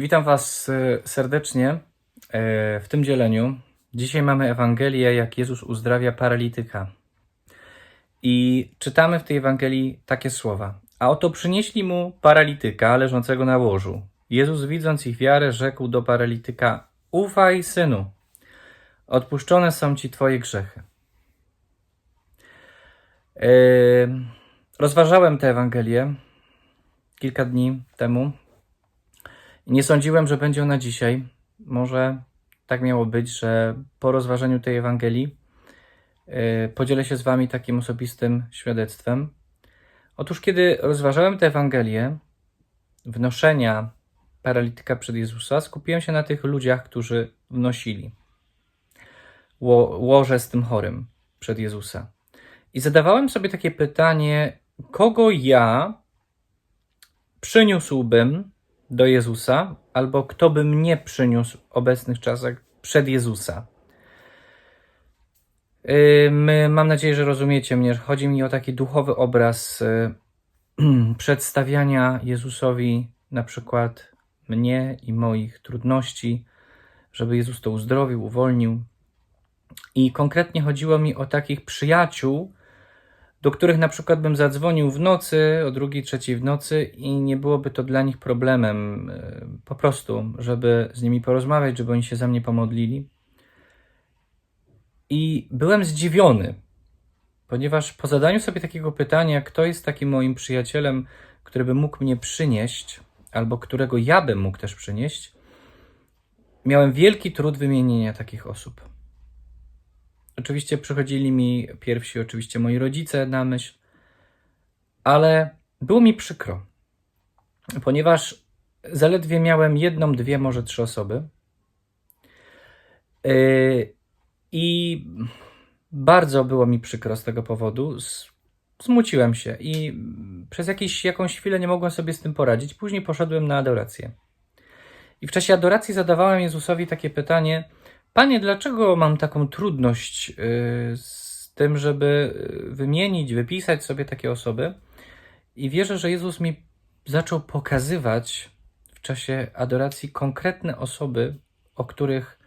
Witam Was e, serdecznie e, w tym dzieleniu. Dzisiaj mamy Ewangelię, jak Jezus uzdrawia paralityka. I czytamy w tej Ewangelii takie słowa. A oto przynieśli mu paralityka leżącego na łożu. Jezus, widząc ich wiarę, rzekł do paralityka: Ufaj, synu, odpuszczone są ci Twoje grzechy. E, Rozważałem tę Ewangelię kilka dni temu nie sądziłem, że będzie ona dzisiaj. Może tak miało być, że po rozważeniu tej Ewangelii yy, podzielę się z Wami takim osobistym świadectwem. Otóż, kiedy rozważałem tę Ewangelię, wnoszenia paralityka przed Jezusa, skupiłem się na tych ludziach, którzy wnosili ło, łoże z tym chorym przed Jezusa. I zadawałem sobie takie pytanie, kogo ja przyniósłbym do Jezusa, albo kto by mnie przyniósł w obecnych czasach przed Jezusa. My, mam nadzieję, że rozumiecie mnie. Chodzi mi o taki duchowy obraz yy, przedstawiania Jezusowi na przykład mnie i moich trudności, żeby Jezus to uzdrowił, uwolnił. I konkretnie chodziło mi o takich przyjaciół, do których na przykład bym zadzwonił w nocy, o drugiej, trzeciej w nocy i nie byłoby to dla nich problemem e, po prostu, żeby z nimi porozmawiać, żeby oni się za mnie pomodlili. I byłem zdziwiony, ponieważ po zadaniu sobie takiego pytania, kto jest takim moim przyjacielem, który by mógł mnie przynieść, albo którego ja bym mógł też przynieść, miałem wielki trud wymienienia takich osób. Oczywiście przychodzili mi pierwsi, oczywiście moi rodzice na myśl, ale było mi przykro, ponieważ zaledwie miałem jedną, dwie, może trzy osoby. Yy, I bardzo było mi przykro z tego powodu. Smuciłem się i przez jakiś, jakąś chwilę nie mogłem sobie z tym poradzić. Później poszedłem na adorację. I w czasie adoracji zadawałem Jezusowi takie pytanie: Panie, dlaczego mam taką trudność yy, z tym, żeby yy, wymienić, wypisać sobie takie osoby? I wierzę, że Jezus mi zaczął pokazywać w czasie adoracji konkretne osoby, o których,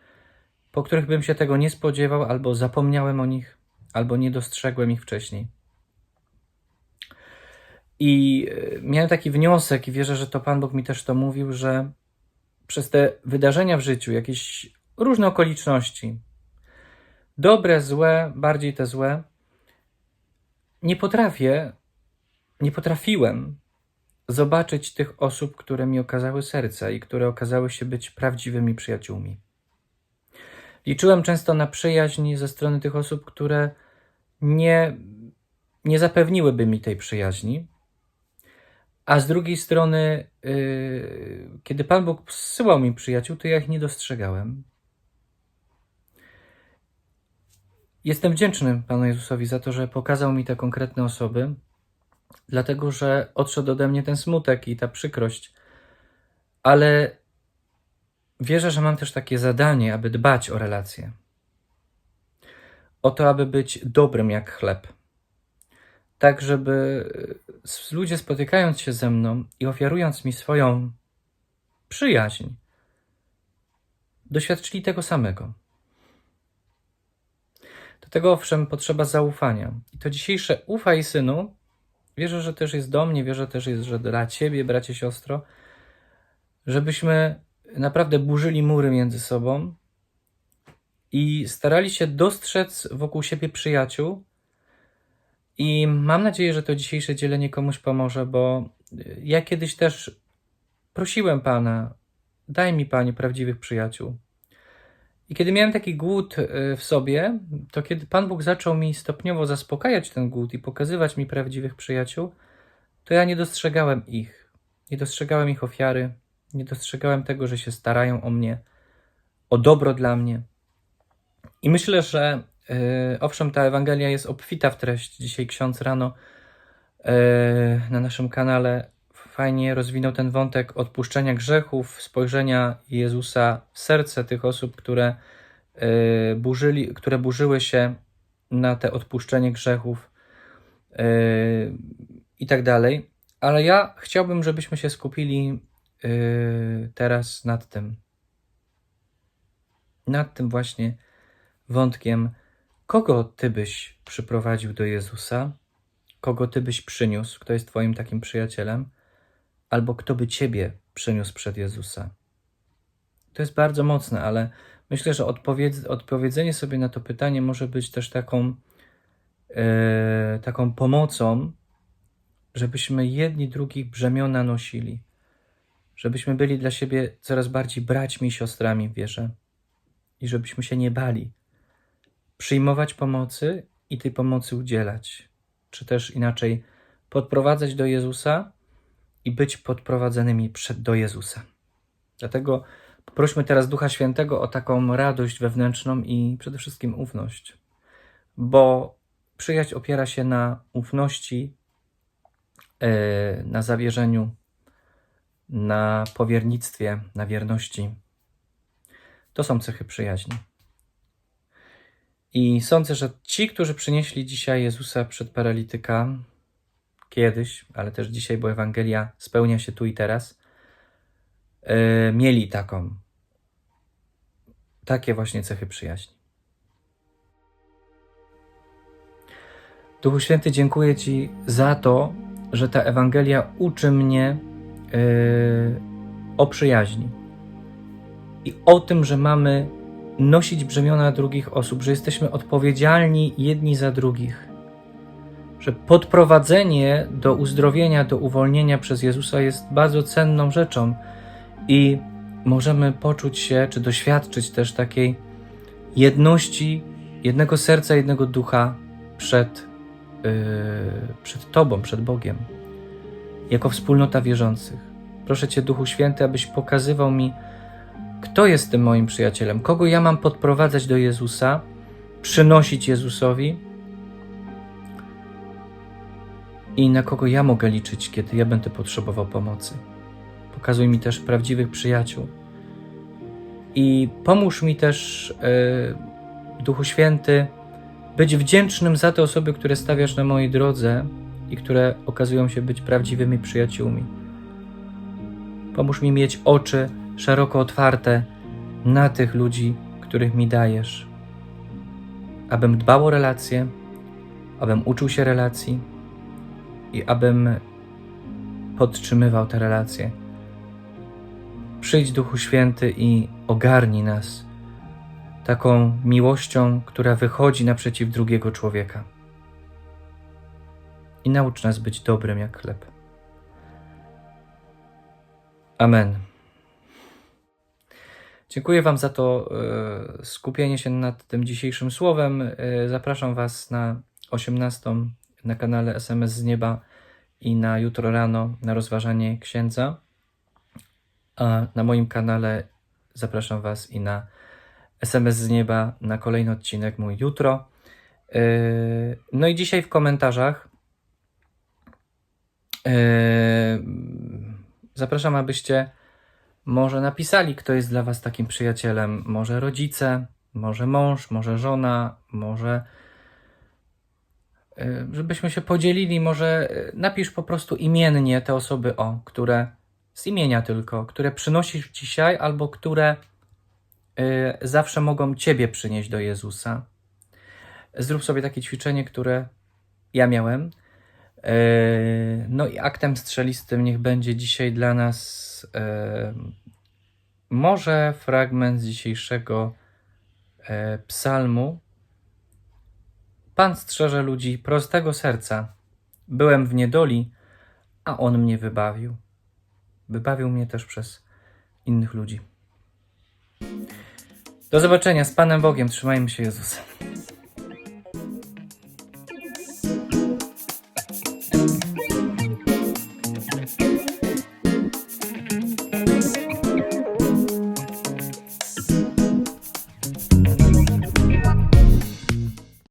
po których bym się tego nie spodziewał, albo zapomniałem o nich, albo nie dostrzegłem ich wcześniej. I yy, miałem taki wniosek, i wierzę, że to Pan Bóg mi też to mówił, że przez te wydarzenia w życiu, jakieś różne okoliczności, dobre, złe, bardziej te złe, nie potrafię, nie potrafiłem zobaczyć tych osób, które mi okazały serce i które okazały się być prawdziwymi przyjaciółmi. Liczyłem często na przyjaźń ze strony tych osób, które nie, nie zapewniłyby mi tej przyjaźni, a z drugiej strony, yy, kiedy Pan Bóg zsyłał mi przyjaciół, to ja ich nie dostrzegałem. Jestem wdzięczny Panu Jezusowi za to, że pokazał mi te konkretne osoby, dlatego że odszedł ode mnie ten smutek i ta przykrość. Ale wierzę, że mam też takie zadanie, aby dbać o relacje. O to, aby być dobrym jak chleb. Tak, żeby s- ludzie spotykając się ze mną i ofiarując mi swoją przyjaźń, doświadczyli tego samego. Tego owszem potrzeba zaufania. I to dzisiejsze ufaj synu, wierzę, że też jest do mnie, wierzę też, jest, że dla ciebie, bracie, siostro, żebyśmy naprawdę burzyli mury między sobą i starali się dostrzec wokół siebie przyjaciół. I mam nadzieję, że to dzisiejsze dzielenie komuś pomoże, bo ja kiedyś też prosiłem Pana, daj mi Panie prawdziwych przyjaciół. I kiedy miałem taki głód y, w sobie, to kiedy Pan Bóg zaczął mi stopniowo zaspokajać ten głód i pokazywać mi prawdziwych przyjaciół, to ja nie dostrzegałem ich. Nie dostrzegałem ich ofiary, nie dostrzegałem tego, że się starają o mnie, o dobro dla mnie. I myślę, że yy, owszem, ta Ewangelia jest obfita w treść. Dzisiaj ksiądz rano yy, na naszym kanale fajnie rozwinął ten wątek odpuszczenia grzechów, spojrzenia Jezusa w serce tych osób, które, yy, burzyli, które burzyły się na te odpuszczenie grzechów yy, i tak dalej. Ale ja chciałbym, żebyśmy się skupili yy, teraz nad tym. Nad tym właśnie wątkiem, kogo Ty byś przyprowadził do Jezusa, kogo Ty byś przyniósł, kto jest Twoim takim przyjacielem, albo kto by Ciebie przyniósł przed Jezusa. To jest bardzo mocne, ale myślę, że odpowiedz, odpowiedzenie sobie na to pytanie może być też taką, e, taką pomocą, żebyśmy jedni drugich brzemiona nosili, żebyśmy byli dla siebie coraz bardziej braćmi i siostrami w wierze i żebyśmy się nie bali przyjmować pomocy i tej pomocy udzielać, czy też inaczej podprowadzać do Jezusa i być podprowadzonymi przed do Jezusa. Dlatego poprośmy teraz Ducha Świętego o taką radość wewnętrzną i przede wszystkim ufność, bo przyjaźń opiera się na ufności, e, na zawierzeniu, na powiernictwie, na wierności. To są cechy przyjaźni. I sądzę, że ci, którzy przynieśli dzisiaj Jezusa przed paralityka, kiedyś, ale też dzisiaj, bo Ewangelia spełnia się tu i teraz, e, mieli taką, takie właśnie cechy przyjaźni. Duchu Święty, dziękuję Ci za to, że ta Ewangelia uczy mnie e, o przyjaźni i o tym, że mamy nosić brzemiona drugich osób, że jesteśmy odpowiedzialni jedni za drugich, że podprowadzenie do uzdrowienia, do uwolnienia przez Jezusa jest bardzo cenną rzeczą i możemy poczuć się, czy doświadczyć też takiej jedności, jednego serca, jednego ducha przed, yy, przed Tobą, przed Bogiem, jako wspólnota wierzących. Proszę Cię, Duchu Święty, abyś pokazywał mi, kto jest tym moim przyjacielem, kogo ja mam podprowadzać do Jezusa, przynosić Jezusowi i na kogo ja mogę liczyć, kiedy ja będę potrzebował pomocy. Pokazuj mi też prawdziwych przyjaciół. I pomóż mi też, yy, Duchu Święty, być wdzięcznym za te osoby, które stawiasz na mojej drodze i które okazują się być prawdziwymi przyjaciółmi. Pomóż mi mieć oczy szeroko otwarte na tych ludzi, których mi dajesz, abym dbał o relacje, abym uczył się relacji i abym podtrzymywał te relacje. Przyjdź Duchu Święty i ogarnij nas taką miłością, która wychodzi naprzeciw drugiego człowieka. I naucz nas być dobrym jak chleb. Amen. Dziękuję Wam za to e, skupienie się nad tym dzisiejszym słowem. E, Zapraszam Was na 18 na kanale SMS z nieba i na jutro rano na rozważanie księdza. A na moim kanale zapraszam Was i na SMS z nieba na kolejny odcinek mój jutro. E, No i dzisiaj w komentarzach e, zapraszam, abyście może napisali, kto jest dla Was takim przyjacielem. Może rodzice, może mąż, może żona, może żebyśmy się podzielili, może y, napisz po prostu imiennie te osoby, o, które z imienia tylko, które przynosisz dzisiaj albo które y, zawsze mogą Ciebie przynieść do Jezusa. Zrób sobie takie ćwiczenie, które ja miałem. No i aktem strzelistym niech będzie dzisiaj dla nas e, może fragment z dzisiejszego e, psalmu. Pan strzeże ludzi prostego serca. Byłem w niedoli, a On mnie wybawił. Wybawił mnie też przez innych ludzi. Do zobaczenia z Panem Bogiem. Trzymajmy się Jezusa.